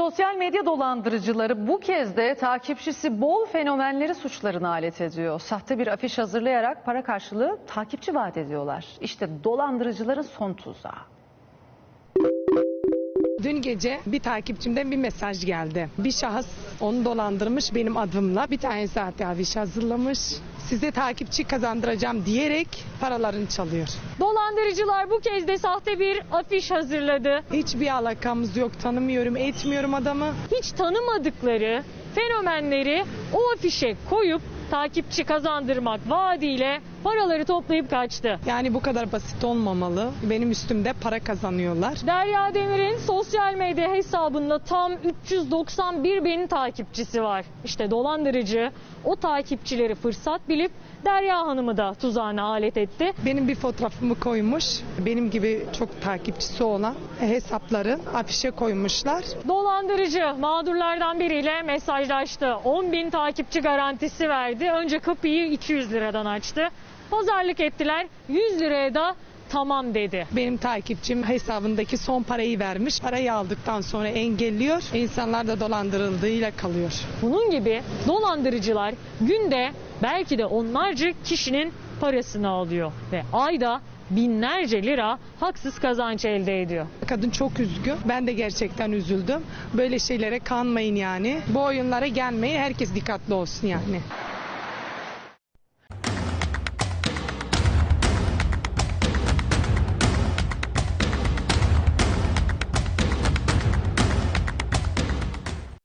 Sosyal medya dolandırıcıları bu kez de takipçisi bol fenomenleri suçlarına alet ediyor. Sahte bir afiş hazırlayarak para karşılığı takipçi vaat ediyorlar. İşte dolandırıcıların son tuzağı. Dün gece bir takipçimden bir mesaj geldi. Bir şahıs onu dolandırmış benim adımla. Bir tane sahte afiş hazırlamış. Size takipçi kazandıracağım diyerek paralarını çalıyor. Dolandırıcılar bu kez de sahte bir afiş hazırladı. Hiçbir alakamız yok, tanımıyorum, etmiyorum adamı. Hiç tanımadıkları fenomenleri o afişe koyup takipçi kazandırmak vaadiyle paraları toplayıp kaçtı. Yani bu kadar basit olmamalı. Benim üstümde para kazanıyorlar. Derya Demir'in sosyal medya hesabında tam 391 bin takipçisi var. İşte dolandırıcı o takipçileri fırsat bilip Derya Hanım'ı da tuzağına alet etti. Benim bir fotoğrafımı koymuş. Benim gibi çok takipçisi olan hesapları afişe koymuşlar. Dolandırıcı mağdurlardan biriyle mesajlaştı. 10 bin takipçi garantisi verdi. Önce kapıyı 200 liradan açtı. Pazarlık ettiler. 100 liraya da tamam dedi. Benim takipçim hesabındaki son parayı vermiş. Parayı aldıktan sonra engelliyor. İnsanlar da dolandırıldığıyla kalıyor. Bunun gibi dolandırıcılar günde belki de onlarca kişinin parasını alıyor ve ayda binlerce lira haksız kazanç elde ediyor. Kadın çok üzgün. Ben de gerçekten üzüldüm. Böyle şeylere kanmayın yani. Bu oyunlara gelmeyin. Herkes dikkatli olsun yani.